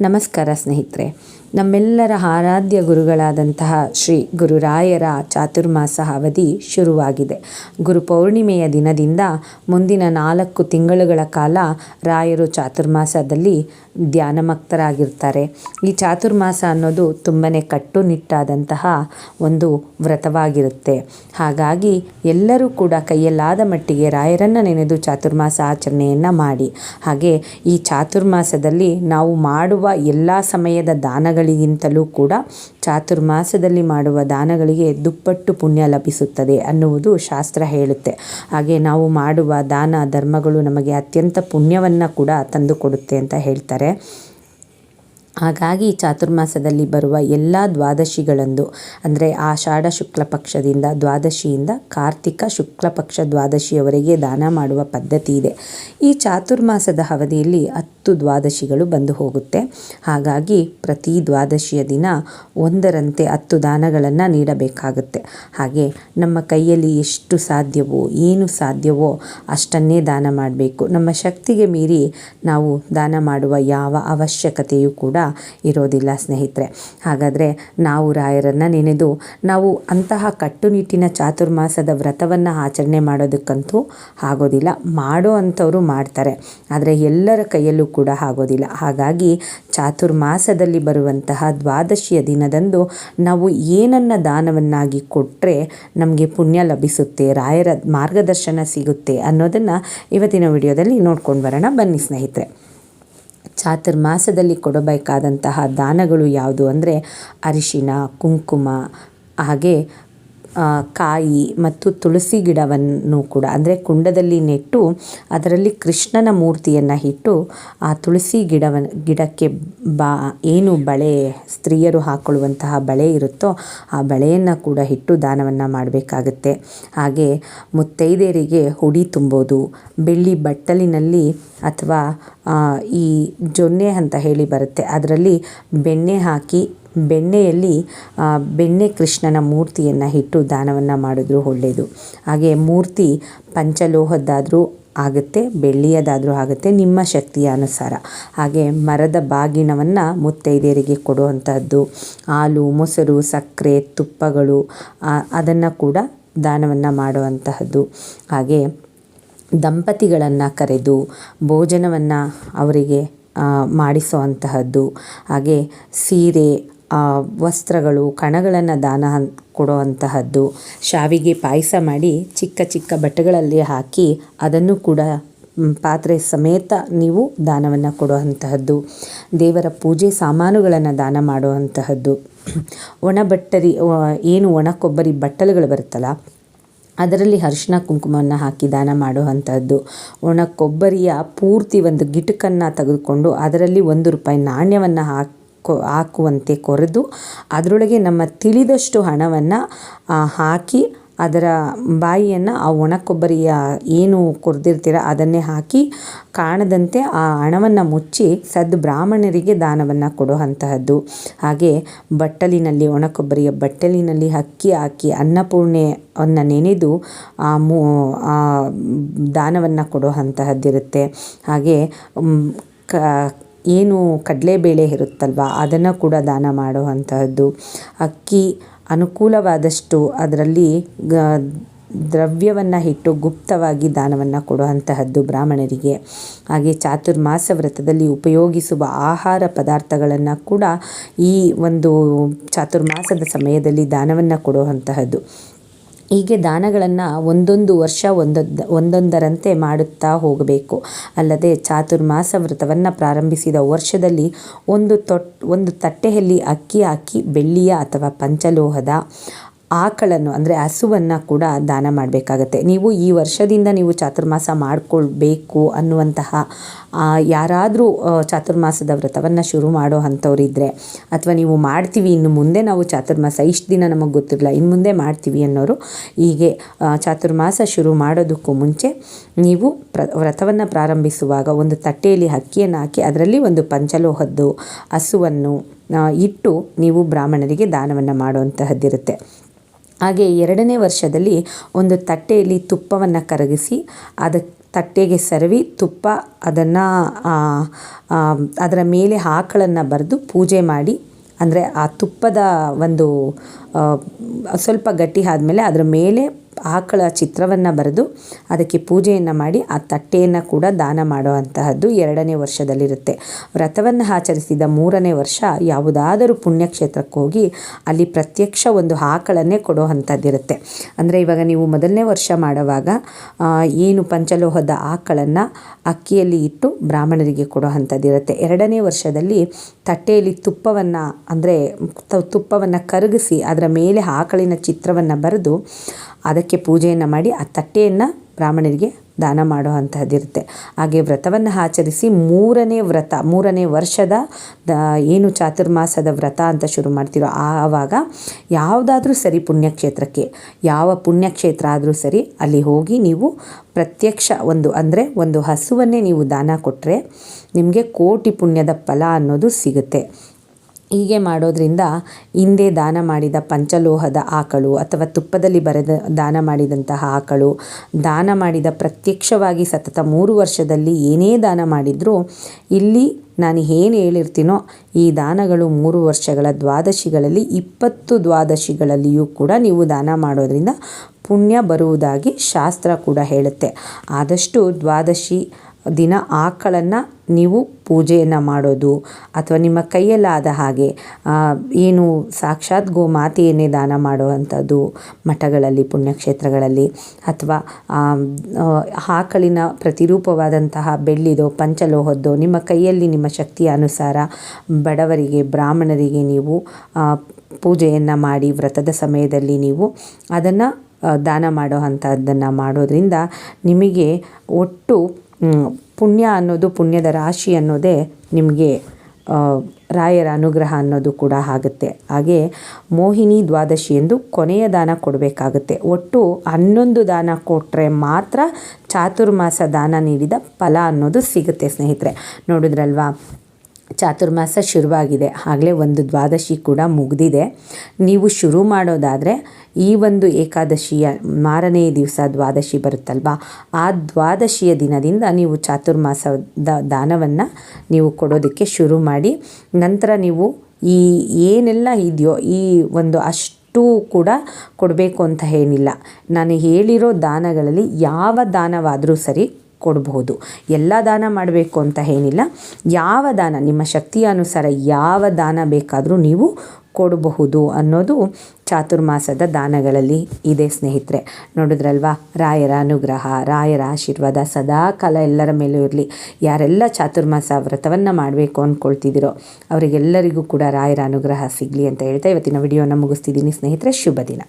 ನಮಸ್ಕಾರ ಸ್ನೇಹಿತರೆ. ನಮ್ಮೆಲ್ಲರ ಆರಾಧ್ಯ ಗುರುಗಳಾದಂತಹ ಶ್ರೀ ಗುರುರಾಯರ ಚಾತುರ್ಮಾಸ ಅವಧಿ ಶುರುವಾಗಿದೆ. ಗುರು ಪೌರ್ಣಿಮೆಯ ದಿನದಿಂದ ಮುಂದಿನ ನಾಲ್ಕು ತಿಂಗಳುಗಳ ಕಾಲ ರಾಯರು ಚಾತುರ್ಮಾಸದಲ್ಲಿ ಧ್ಯಾನಮಕ್ತರಾಗಿರ್ತಾರೆ. ಈ ಚಾತುರ್ಮಾಸ ಅನ್ನೋದು ತುಂಬಾ ಕಟ್ಟುನಿಟ್ಟಾದಂತಹ ಒಂದು ವ್ರತವಾಗಿರುತ್ತೆ. ಹಾಗಾಗಿ ಎಲ್ಲರೂ ಕೂಡ ಕೈಯಲ್ಲಾದ ಮಟ್ಟಿಗೆ ರಾಯರನ್ನು ನೆನೆದು ಚಾತುರ್ಮಾಸ ಆಚರಣೆಯನ್ನು ಮಾಡಿ. ಹಾಗೆ ಈ ಚಾತುರ್ಮಾಸದಲ್ಲಿ ನಾವು ಮಾಡುವ ಎಲ್ಲ ಸಮಯದ ದಾನಗಳಿಗಿಂತಲೂ ಕೂಡ ಚಾತುರ್ಮಾಸದಲ್ಲಿ ಮಾಡುವ ದಾನಗಳಿಗೆ ದುಪ್ಪಟ್ಟು ಪುಣ್ಯ ಲಭಿಸುತ್ತದೆ ಅನ್ನುವುದು ಶಾಸ್ತ್ರ ಹೇಳುತ್ತೆ. ಹಾಗೆ ನಾವು ಮಾಡುವ ದಾನ ಧರ್ಮಗಳು ನಮಗೆ ಅತ್ಯಂತ ಪುಣ್ಯವನ್ನು ಕೂಡ ತಂದುಕೊಡುತ್ತೆ ಅಂತ ಹೇಳ್ತಾರೆ. ಹಾಗಾಗಿ ಚಾತುರ್ಮಾಸದಲ್ಲಿ ಬರುವ ಎಲ್ಲ ದ್ವಾದಶಿಗಳಂದು, ಅಂದರೆ ಆಷಾಢ ಶುಕ್ಲ ಪಕ್ಷದಿಂದ ದ್ವಾದಶಿಯಿಂದ ಕಾರ್ತಿಕ ಶುಕ್ಲ ಪಕ್ಷ ದ್ವಾದಶಿಯವರೆಗೆ ದಾನ ಮಾಡುವ ಪದ್ಧತಿ ಇದೆ. ಈ ಚಾತುರ್ಮಾಸದ ಅವಧಿಯಲ್ಲಿ ಹತ್ತು ದ್ವಾದಶಿಗಳು ಬಂದು ಹೋಗುತ್ತೆ. ಹಾಗಾಗಿ ಪ್ರತಿ ದ್ವಾದಶಿಯ ದಿನ ಒಂದರಂತೆ ಹತ್ತು ದಾನಗಳನ್ನು ನೀಡಬೇಕಾಗುತ್ತೆ. ಹಾಗೆ ನಮ್ಮ ಕೈಯಲ್ಲಿ ಎಷ್ಟು ಸಾಧ್ಯವೋ, ಏನು ಸಾಧ್ಯವೋ ಅಷ್ಟನ್ನೇ ದಾನ ಮಾಡಬೇಕು. ನಮ್ಮ ಶಕ್ತಿಗೆ ಮೀರಿ ನಾವು ದಾನ ಮಾಡುವ ಯಾವ ಅವಶ್ಯಕತೆಯೂ ಕೂಡ ಇರೋದಿಲ್ಲ, ಸ್ನೇಹಿತರೆ. ಹಾಗಾದರೆ ನಾವು ರಾಯರನ್ನು ನೆನೆದು, ನಾವು ಅಂತಹ ಕಟ್ಟುನಿಟ್ಟಿನ ಚಾತುರ್ಮಾಸದ ವ್ರತವನ್ನು ಆಚರಣೆ ಮಾಡೋದಕ್ಕಂತೂ ಆಗೋದಿಲ್ಲ. ಮಾಡೋ ಅಂಥವರು ಮಾಡ್ತಾರೆ. ಆದರೆ ಎಲ್ಲರ ಕೈಯಲ್ಲೂ ಕೂಡ ಆಗೋದಿಲ್ಲ. ಹಾಗಾಗಿ ಚಾತುರ್ಮಾಸದಲ್ಲಿ ಬರುವಂತಹ ದ್ವಾದಶಿಯ ದಿನದಂದು ನಾವು ಏನನ್ನು ದಾನವನ್ನಾಗಿ ಕೊಟ್ಟರೆ ನಮಗೆ ಪುಣ್ಯ ಲಭಿಸುತ್ತೆ, ರಾಯರ ಮಾರ್ಗದರ್ಶನ ಸಿಗುತ್ತೆ ಅನ್ನೋದನ್ನು ಇವತ್ತಿನ ವಿಡಿಯೋದಲ್ಲಿ ನೋಡ್ಕೊಂಡು ಬರೋಣ. ಬನ್ನಿ ಸ್ನೇಹಿತರೆ. ಚಾತುರ್ಮಾಸದಲ್ಲಿ ಕೊಡಬೇಕಾದಂತಹ ದಾನಗಳು ಯಾವುದು ಅಂದರೆ ಅರಿಶಿನ ಕುಂಕುಮ ಹಾಗೆ ಕಾಯಿ ಮತ್ತು ತುಳಸಿ ಗಿಡವನ್ನು ಕೂಡ, ಅಂದರೆ ಕುಂಡದಲ್ಲಿ ನೆಟ್ಟು ಅದರಲ್ಲಿ ಕೃಷ್ಣನ ಮೂರ್ತಿಯನ್ನು ಇಟ್ಟು ಆ ತುಳಸಿ ಗಿಡವನ್ನು ಗಿಡಕ್ಕೆ ಬಾ, ಏನು ಬಳೆ, ಸ್ತ್ರೀಯರು ಹಾಕ್ಕೊಳ್ಳುವಂತಹ ಬಳೆ ಇರುತ್ತೋ ಆ ಬಳೆಯನ್ನು ಕೂಡ ಇಟ್ಟು ದಾನವನ್ನು ಮಾಡಬೇಕಾಗುತ್ತೆ. ಹಾಗೆ ಮುತ್ತೈದೆಯರಿಗೆ ಹುಡಿ ತುಂಬೋದು, ಬೆಳ್ಳಿ ಬಟ್ಟಲಿನಲ್ಲಿ ಅಥವಾ ಈ ಜೊನ್ನೆ ಅಂತ ಹೇಳಿ ಬರುತ್ತೆ, ಅದರಲ್ಲಿ ಬೆಣ್ಣೆ ಹಾಕಿ ಬೆಣ್ಣೆಯಲ್ಲಿ ಬೆಣ್ಣೆ ಕೃಷ್ಣನ ಮೂರ್ತಿಯನ್ನು ಇಟ್ಟು ದಾನವನ್ನು ಮಾಡಿದ್ರು ಒಳ್ಳೆಯದು ಹಾಗೆ ಮೂರ್ತಿ ಪಂಚಲೋಹದ್ದಾದರೂ ಆಗುತ್ತೆ, ಬೆಳ್ಳಿಯದಾದರೂ ಆಗುತ್ತೆ, ನಿಮ್ಮ ಶಕ್ತಿಯ ಅನುಸಾರ. ಹಾಗೆ ಮರದ ಬಾಗಿಣವನ್ನು ಮುತ್ತೈದೆಯರಿಗೆ ಕೊಡುವಂಥದ್ದು ಹಾಲು, ಮೊಸರು, ಸಕ್ಕರೆ, ತುಪ್ಪಗಳು ಅದನ್ನು ಕೂಡ ದಾನವನ್ನು ಮಾಡುವಂತಹದ್ದು. ಹಾಗೆ ದಂಪತಿಗಳನ್ನು ಕರೆದು ಭೋಜನವನ್ನು ಅವರಿಗೆ ಮಾಡಿಸುವಂತಹದ್ದು. ಹಾಗೆ ಸೀರೆ ವಸ್ತ್ರಗಳು, ಕಣಗಳನ್ನು ದಾನ ಕೊಡುವಂತಹದ್ದು, ಶಾವಿಗೆ ಪಾಯಸ ಮಾಡಿ ಚಿಕ್ಕ ಚಿಕ್ಕ ಬಟ್ಟೆಗಳಲ್ಲಿ ಹಾಕಿ ಅದನ್ನು ಕೂಡ ಪಾತ್ರೆ ಸಮೇತ ನೀವು ದಾನವನ್ನು ಕೊಡುವಂತಹದ್ದು, ದೇವರ ಪೂಜೆ ಸಾಮಾನುಗಳನ್ನು ದಾನ ಮಾಡುವಂತಹದ್ದು. ಒಣ ಬಟ್ಟರಿ ಏನು ಒಣ ಕೊಬ್ಬರಿ ಬಟ್ಟಲುಗಳು ಬರುತ್ತಲ್ಲ, ಅದರಲ್ಲಿ ಅರಿಶಿನ ಕುಂಕುಮವನ್ನು ಹಾಕಿ ದಾನ ಮಾಡುವಂಥದ್ದು ಒಣ ಕೊಬ್ಬರಿಯ ಪೂರ್ತಿ ಒಂದು ಗಿಟಕನ್ನು ತೆಗೆದುಕೊಂಡು ಅದರಲ್ಲಿ ಒಂದು ರೂಪಾಯಿ ನಾಣ್ಯವನ್ನು ಹಾಕಿ ಹಾಕುವಂತೆ ಕೊರೆದು ಅದರೊಳಗೆ ನಮ್ಮ ತಿಳಿದಷ್ಟು ಹಣವನ್ನು ಹಾಕಿ ಅದರ ಬಾಯಿಯನ್ನು ಆ ಒಣ ಕೊಬ್ಬರಿಯ ಏನು ಕೊರೆದಿರ್ತೀರ ಅದನ್ನೇ ಹಾಕಿ ಕಾಣದಂತೆ ಆ ಹಣವನ್ನು ಮುಚ್ಚಿ ಸದ್ ಬ್ರಾಹ್ಮಣರಿಗೆ ದಾನವನ್ನು ಕೊಡುವಂತಹದ್ದು. ಹಾಗೆ ಬಟ್ಟಲಿನಲ್ಲಿ ಒಣ ಕೊಬ್ಬರಿಯ ಬಟ್ಟಲಿನಲ್ಲಿ ಅಕ್ಕಿ ಹಾಕಿ ಅನ್ನಪೂರ್ಣೆಯನ್ನು ನೆನೆದು ಆ ಮೂ ದಾನವನ್ನು ಕೊಡುವಂತಹದ್ದಿರುತ್ತೆ. ಹಾಗೆ ಕ ಏನು ಕಡಲೆಬೇಳೆ ಇರುತ್ತಲ್ವ? ಅದನ್ನು ಕೂಡ ದಾನ ಮಾಡುವಂತಹದ್ದು. ಅಕ್ಕಿ ಅನುಕೂಲವಾದಷ್ಟು ಅದರಲ್ಲಿ ಗ, ದ್ರವ್ಯವನ್ನು ಇಟ್ಟು ಗುಪ್ತವಾಗಿ ದಾನವನ್ನು ಕೊಡುವಂತಹದ್ದು ಬ್ರಾಹ್ಮಣರಿಗೆ. ಹಾಗೆ ಚಾತುರ್ಮಾಸ ವ್ರತದಲ್ಲಿ ಉಪಯೋಗಿಸುವ ಆಹಾರ ಪದಾರ್ಥಗಳನ್ನು ಕೂಡ ಈ ಒಂದು ಚಾತುರ್ಮಾಸದ ಸಮಯದಲ್ಲಿ ದಾನವನ್ನು ಕೊಡುವಂತಹದ್ದು. ಹೀಗೆ ದಾನಗಳನ್ನು ಒಂದೊಂದು ವರ್ಷ ಒಂದೊಂದು, ಒಂದೊಂದರಂತೆ ಮಾಡುತ್ತಾ ಹೋಗಬೇಕು. ಅಲ್ಲದೆ ಚಾತುರ್ಮಾಸ ವ್ರತವನ್ನು ಪ್ರಾರಂಭಿಸಿದ ವರ್ಷದಲ್ಲಿ ಒಂದು ತೊಟ್, ಒಂದು ತಟ್ಟೆಯಲ್ಲಿ ಅಕ್ಕಿ ಹಾಕಿ ಬೆಳ್ಳಿಯ ಅಥವಾ ಪಂಚಲೋಹದ ಆಕಳನ್ನು, ಅಂದರೆ ಹಸುವನ್ನು ಕೂಡ ದಾನ ಮಾಡಬೇಕಾಗತ್ತೆ. ನೀವು ಈ ವರ್ಷದಿಂದ ನೀವು ಚಾತುರ್ಮಾಸ ಮಾಡಿಕೊಳ್ಬೇಕು ಅನ್ನುವಂತಹ ಯಾರಾದರೂ ಚಾತುರ್ಮಾಸದ ವ್ರತವನ್ನು ಶುರು ಮಾಡೋ ಅಂಥವ್ರಿದ್ದರೆ ಅಥವಾ ನೀವು ಮಾಡ್ತೀವಿ, ಇನ್ನು ಮುಂದೆ ನಾವು ಚಾತುರ್ಮಾಸ, ಇಷ್ಟು ದಿನ ನಮಗೆ ಗೊತ್ತಿರಲ್ಲ ಇನ್ನು ಮುಂದೆ ಮಾಡ್ತೀವಿ ಅನ್ನೋರು, ಹೀಗೆ ಚಾತುರ್ಮಾಸ ಶುರು ಮಾಡೋದಕ್ಕೂ ಮುಂಚೆ, ನೀವು ಪ್ರ, ವ್ರತವನ್ನು ಪ್ರಾರಂಭಿಸುವಾಗ ಒಂದು ತಟ್ಟೆಯಲ್ಲಿ ಅಕ್ಕಿಯನ್ನು ಹಾಕಿ, ಅದರಲ್ಲಿ ಒಂದು ಪಂಚಲೋಹದ್ದು, ಹಸುವನ್ನು ಇಟ್ಟು ನೀವು ಬ್ರಾಹ್ಮಣರಿಗೆ ದಾನವನ್ನು ಮಾಡುವಂತಹದ್ದಿರುತ್ತೆ. ಹಾಗೆ ಎರಡನೇ ವರ್ಷದಲ್ಲಿ ಒಂದು ತಟ್ಟೆಯಲ್ಲಿ ತುಪ್ಪವನ್ನು ಕರಗಿಸಿ ಅದಕ್ಕೆ ತಟ್ಟೆಗೆ ಸರವಿ ತುಪ್ಪ ಅದನ್ನು ಅದರ ಮೇಲೆ ಆಕಳನ್ನು ಬರೆದು ಪೂಜೆ ಮಾಡಿ ಅಂದರೆ ಆ ತುಪ್ಪದ ಒಂದು ಸ್ವಲ್ಪ ಗಟ್ಟಿ ಆದಮೇಲೆ ಅದರ ಮೇಲೆ ಆಕಳ ಚಿತ್ರವನ್ನು ಬರೆದು ಅದಕ್ಕೆ ಪೂಜೆಯನ್ನು ಮಾಡಿ ಆ ತಟ್ಟೆಯನ್ನು ಕೂಡ ದಾನ ಮಾಡುವಂತಹದ್ದು ಎರಡನೇ ವರ್ಷದಲ್ಲಿರುತ್ತೆ. ವ್ರತವನ್ನು ಆಚರಿಸಿದ ಮೂರನೇ ವರ್ಷ ಯಾವುದಾದರೂ ಪುಣ್ಯಕ್ಷೇತ್ರಕ್ಕೆ ಹೋಗಿ ಅಲ್ಲಿ ಪ್ರತ್ಯಕ್ಷ ಒಂದು ಆಕಳನ್ನೇ ಕೊಡೋ ಅಂಥದ್ದಿರುತ್ತೆ. ಅಂದರೆ ಇವಾಗ ನೀವು ಮೊದಲನೇ ವರ್ಷ ಮಾಡುವಾಗ ಏನು ಪಂಚಲೋಹದ ಆಕಳನ್ನು ಅಕ್ಕಿಯಲ್ಲಿ ಇಟ್ಟು ಬ್ರಾಹ್ಮಣರಿಗೆ ಕೊಡೋ ಅಂಥದ್ದಿರುತ್ತೆ. ಎರಡನೇ ವರ್ಷದಲ್ಲಿ ತಟ್ಟೆಯಲ್ಲಿ ತುಪ್ಪವನ್ನು, ಅಂದರೆ ತುಪ್ಪವನ್ನು ಕರಗಿಸಿ ಅದರ ಮೇಲೆ ಆಕಳಿನ ಚಿತ್ರವನ್ನು ಬರೆದು ಅದಕ್ಕೆ ಪೂಜೆಯನ್ನು ಮಾಡಿ ಆ ತಟ್ಟೆಯನ್ನು ಬ್ರಾಹ್ಮಣರಿಗೆ ದಾನ ಮಾಡೋ ಅಂಥದ್ದಿರುತ್ತೆ ಹಾಗೆ ವ್ರತವನ್ನು ಆಚರಿಸಿ ಮೂರನೇ ವ್ರತ, ಮೂರನೇ ವರ್ಷದ ಏನು ಚಾತುರ್ಮಾಸದ ವ್ರತ ಅಂತ ಶುರು ಮಾಡ್ತೀರೋ ಆವಾಗ ಯಾವುದಾದ್ರೂ ಸರಿ ಪುಣ್ಯಕ್ಷೇತ್ರಕ್ಕೆ, ಯಾವ ಪುಣ್ಯಕ್ಷೇತ್ರ ಆದರೂ ಸರಿ ಅಲ್ಲಿ ಹೋಗಿ ನೀವು ಪ್ರತ್ಯಕ್ಷ ಒಂದು, ಅಂದರೆ ಒಂದು ಹಸುವನ್ನೇ ನೀವು ದಾನ ಕೊಟ್ಟರೆ ನಿಮಗೆ ಕೋಟಿ ಪುಣ್ಯದ ಫಲ ಅನ್ನೋದು ಸಿಗುತ್ತೆ. ಹೀಗೆ ಮಾಡೋದರಿಂದ ಹಿಂದೆ ದಾನ ಮಾಡಿದ ಪಂಚಲೋಹದ ಆಕಳು ಅಥವಾ ತುಪ್ಪದಲ್ಲಿ ಬರೆದ ದಾನ ಮಾಡಿದಂತಹ ಆಕಳು, ದಾನ ಮಾಡಿದ ಪ್ರತ್ಯಕ್ಷವಾಗಿ ಸತತ ಮೂರು ವರ್ಷದಲ್ಲಿ ಏನೇ ದಾನ ಮಾಡಿದರೂ ಇಲ್ಲಿ ನಾನು ಏನು ಹೇಳಿರ್ತೀನೋ ಈ ದಾನಗಳು ಮೂರು ವರ್ಷಗಳ ದ್ವಾದಶಿಗಳಲ್ಲಿ, ಇಪ್ಪತ್ತು ದ್ವಾದಶಿಗಳಲ್ಲಿಯೂ ಕೂಡ ನೀವು ದಾನ ಮಾಡೋದರಿಂದ ಪುಣ್ಯ ಬರುವುದಾಗಿ ಶಾಸ್ತ್ರ ಕೂಡ ಹೇಳುತ್ತೆ. ಆದಷ್ಟು ದ್ವಾದಶಿ ದಿನ ಆಕಳನ್ನು ನೀವು ಪೂಜೆಯನ್ನು ಮಾಡೋದು ಅಥವಾ ನಿಮ್ಮ ಕೈಯಲ್ಲಾದ ಹಾಗೆ ಏನು ಸಾಕ್ಷಾತ್ ಗೋಮಾತೆಯನ್ನೇ ದಾನ ಮಾಡುವಂಥದ್ದು ಮಠಗಳಲ್ಲಿ, ಪುಣ್ಯಕ್ಷೇತ್ರಗಳಲ್ಲಿ ಅಥವಾ ಆಕಳಿನ ಪ್ರತಿರೂಪವಾದಂತಹ ಬೆಳ್ಳಿದೋ, ಪಂಚಲೋಹದ್ದೋ ನಿಮ್ಮ ಕೈಯಲ್ಲಿ ನಿಮ್ಮ ಶಕ್ತಿಯ ಅನುಸಾರ ಬಡವರಿಗೆ, ಬ್ರಾಹ್ಮಣರಿಗೆ ನೀವು ಪೂಜೆಯನ್ನು ಮಾಡಿ ವ್ರತದ ಸಮಯದಲ್ಲಿ ನೀವು ಅದನ್ನು ದಾನ ಮಾಡೋ ಅಂಥದ್ದನ್ನು ಮಾಡೋದರಿಂದ ನಿಮಗೆ ಒಟ್ಟು ಪುಣ್ಯ ಅನ್ನೋದು, ಪುಣ್ಯದ ರಾಶಿ ಅನ್ನೋದೇ ನಿಮಗೆ ರಾಯರ ಅನುಗ್ರಹ ಅನ್ನೋದು ಕೂಡ ಆಗುತ್ತೆ. ಹಾಗೆ ಮೋಹಿನಿ ದ್ವಾದಶಿ ಎಂದು ಕೊನೆಯ ದಾನ ಕೊಡಬೇಕಾಗುತ್ತೆ. ಒಟ್ಟು ಹನ್ನೊಂದು ದಾನ ಕೊಟ್ಟರೆ ಮಾತ್ರ ಚಾತುರ್ಮಾಸ ದಾನ ನೀಡಿದ ಫಲ ಅನ್ನೋದು ಸಿಗುತ್ತೆ ಸ್ನೇಹಿತರೆ. ನೋಡಿದ್ರಲ್ವಾ? ಚಾತುರ್ಮಾಸ ಶುರುವಾಗಿದೆ. ಆಗಲೇ ಒಂದು ದ್ವಾದಶಿ ಕೂಡ ಮುಗಿದಿದೆ. ನೀವು ಶುರು ಮಾಡೋದಾದರೆ ಈ ಒಂದು ಏಕಾದಶಿಯ ಮಾರನೇ ದಿವಸ ದ್ವಾದಶಿ ಬರುತ್ತಲ್ವಾ? ಆ ದ್ವಾದಶಿಯ ದಿನದಿಂದ ನೀವು ಚಾತುರ್ಮಾಸದ ದಾನವನ್ನು ನೀವು ಕೊಡೋದಕ್ಕೆ ಶುರು ಮಾಡಿ, ನಂತರ ನೀವು ಈ ಏನೆಲ್ಲ ಇದೆಯೋ ಈ ಒಂದು ಅಷ್ಟು ಕೂಡ ಕೊಡಬೇಕು ಅಂತ ಏನಿಲ್ಲ. ನಾನು ಹೇಳಿರೋ ದಾನಗಳಲ್ಲಿ ಯಾವ ದಾನವಾದರೂ ಸರಿ ಕೊಡಬಹುದು. ಎಲ್ಲ ದಾನ ಮಾಡಬೇಕು ಅಂತ ಏನಿಲ್ಲ. ಯಾವ ದಾನ? ನಿಮ್ಮ ಶಕ್ತಿಯ ಅನುಸಾರ ಯಾವ ದಾನ ಬೇಕಾದರೂ ನೀವು ಕೊಡಬಹುದು ಅನ್ನೋದು ಚಾತುರ್ಮಾಸದ ದಾನಗಳಲ್ಲಿ ಇದೆ ಸ್ನೇಹಿತರೆ. ನೋಡಿದ್ರಲ್ವಾ? ರಾಯರ ಅನುಗ್ರಹ, ರಾಯರ ಆಶೀರ್ವಾದ ಸದಾ ಕಾಲ ಎಲ್ಲರ ಮೇಲೂ ಇರಲಿ. ಯಾರೆಲ್ಲ ಚಾತುರ್ಮಾಸ ವ್ರತವನ್ನು ಮಾಡಬೇಕು ಅಂದ್ಕೊಳ್ತಿದ್ದೀರೋ ಅವರಿಗೆಲ್ಲರಿಗೂ ಕೂಡ ರಾಯರ ಅನುಗ್ರಹ ಸಿಗಲಿ ಅಂತ ಹೇಳ್ತಾ ಇವತ್ತಿನ ವಿಡಿಯೋನ ಮುಗಿಸ್ತಿದ್ದೀನಿ ಸ್ನೇಹಿತರೆ. ಶುಭ ದಿನ.